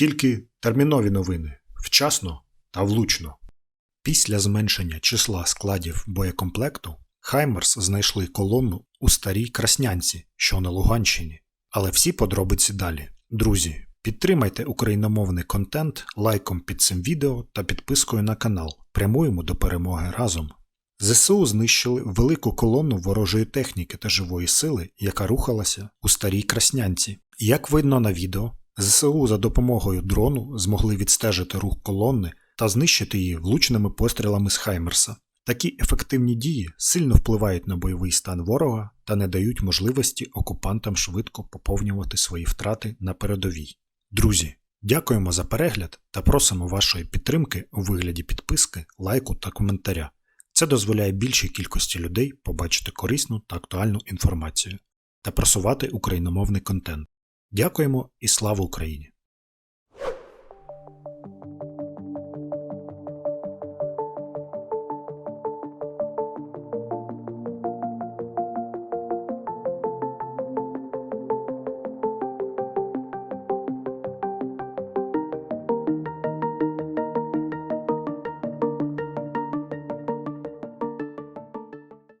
Тільки термінові новини вчасно та влучно. Після зменшення числа складів боєкомплекту Хаймерс знайшли колонну у старій Краснянці, що на Луганщині. Але всі подробиці далі. Друзі, підтримайте україномовний контент лайком під цим відео та підпискою на канал. Прямуємо до перемоги разом. ЗСУ знищили велику колону ворожої техніки та живої сили, яка рухалася у старій Краснянці. Як видно на відео, ЗСУ за допомогою дрону змогли відстежити рух колони та знищити її влучними пострілами з Хаймерса. Такі ефективні дії сильно впливають на бойовий стан ворога та не дають можливості окупантам швидко поповнювати свої втрати на передовій. Друзі, дякуємо за перегляд та просимо вашої підтримки у вигляді підписки, лайку та коментаря. Це дозволяє більшій кількості людей побачити корисну та актуальну інформацію та просувати україномовний контент. Дякуємо і слава Україні!